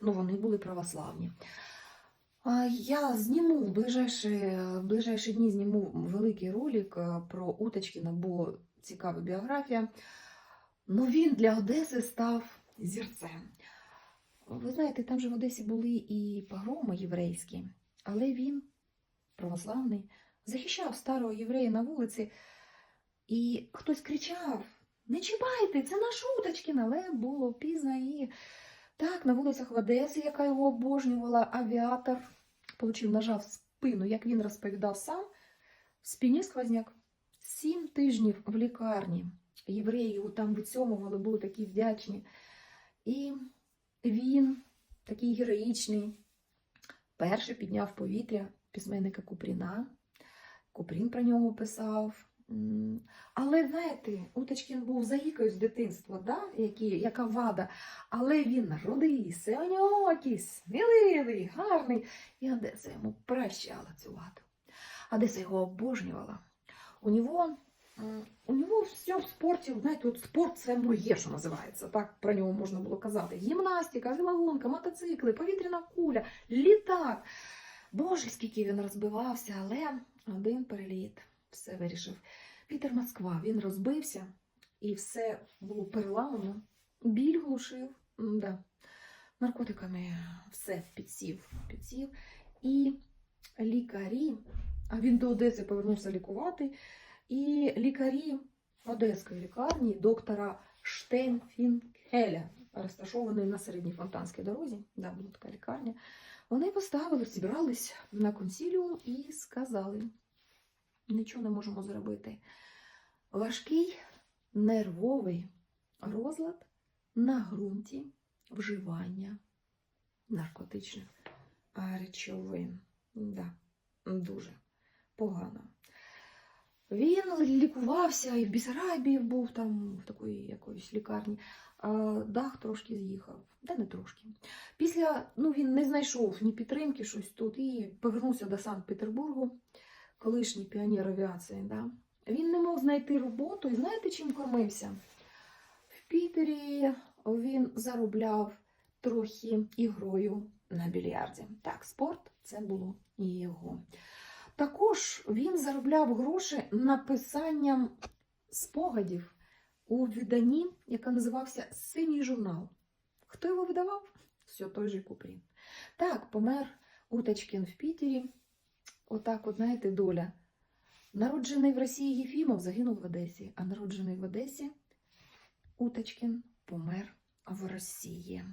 ну вони були православні. Я зніму в ближайші, в ближайші дні зніму великий ролик е, про Уточкіна, бо цікава біографія. Ну він для Одеси став зірцем. Ви знаєте, там же в Одесі були і погроми єврейські, але він, православний, захищав старого єврея на вулиці, і хтось кричав: Не чіпайте, це наш Уточкін, але було пізно і так, на вулицях в Одесі, яка його обожнювала, авіатор получив ножа в спину, як він розповідав сам, в спині сквозняк. Сім тижнів в лікарні. Євреї його там вицьомували, були такі вдячні. І він, такий героїчний, перший підняв повітря письменника Купріна. Купрін про нього писав. Але знаєте, Уточкін був заїкою з дитинства, да? Які, яка вада. Але він рудий, синьоокий, сміливий, гарний. І Одеса йому прощала цю ваду. Одеса його обожнювала. У нього, у нього все в спорті, знаєте, от спорт це моє, що називається. Так про нього можна було казати. Гімнастика, велогонка, мотоцикли, повітряна куля, літак. Боже, скільки він розбивався, але один переліт все вирішив. Вітер Москва, він розбився і все було переламано. Біль глушив, да. наркотиками все підсів, підсів. І лікарі, а він до Одеси повернувся лікувати. І лікарі Одеської лікарні доктора Штейнфінкеля, розташованої на середній фонтанській дорозі, да, була така лікарня, вони поставили, зібрались на консіліум і сказали: нічого не можемо зробити. Важкий нервовий розлад на ґрунті вживання наркотичних речовин. Да, дуже погано. Він лікувався і в Бісарабії був там в такої якоїсь лікарні. А дах трошки з'їхав, де не трошки. Після ну, він не знайшов ні підтримки, щось тут, і повернувся до Санкт-Петербургу, колишній піонер авіації. Да? Він не мог знайти роботу, і знаєте, чим кормився? В Пітері він заробляв трохи ігрою на більярді. Так, спорт це було і його. Також він заробляв гроші написанням спогадів у виданні, яке називався Синій журнал. Хто його видавав? Все той же Купрін. Так, помер Уточкін в Пітері. Отак, от, знаєте, доля. Народжений в Росії Єфімов загинув в Одесі, а народжений в Одесі Уточкін помер в Росії.